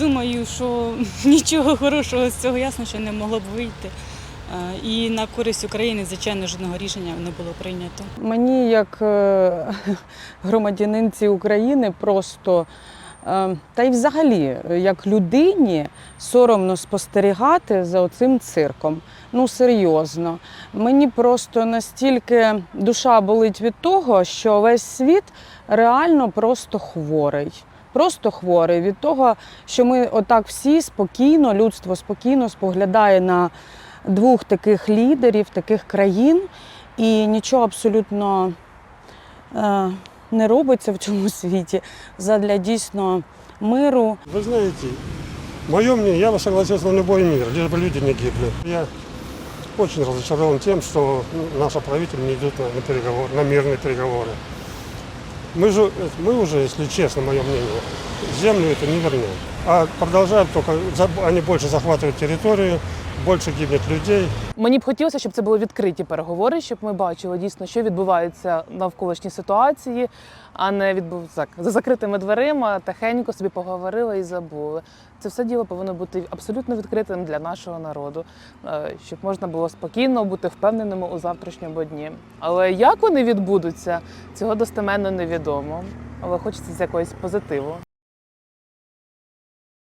думаю, що нічого хорошого з цього ясно, що не могло б вийти. Е, І на користь України, звичайно, жодного рішення не було прийнято. Мені, як е, громадянинці України, просто е, та й взагалі, як людині, соромно спостерігати за оцим цирком. Ну, серйозно. Мені просто настільки душа болить від того, що весь світ реально просто хворий Просто хворий від того, що ми отак всі спокійно, людство спокійно споглядає на двох таких лідерів, таких країн, і нічого абсолютно е, не робиться в цьому світі задля дійсно миру. Вы знаете, мое мнение, я бы согласился на любой мир, лишь бы люди не гибли. Я очень разочарован тем, что наши правители не идут на, на, переговоры, на мирные переговоры. Мы же, мы уже, если честно, мое мнение, землю это не вернем. А продолжают только, за- они больше захватывают территорию, больше гибнет людей. Мені б хотілося, щоб це були відкриті переговори, щоб ми бачили дійсно, що відбувається в навколишній ситуації, а не відбув так за закритими дверима, тихенько собі поговорили і забули. Це все діло повинно бути абсолютно відкритим для нашого народу, е, щоб можна було спокійно бути впевненими у завтрашньому дні. Але як вони відбудуться, цього достеменно невідомо. Але хочеться з якогось позитиву.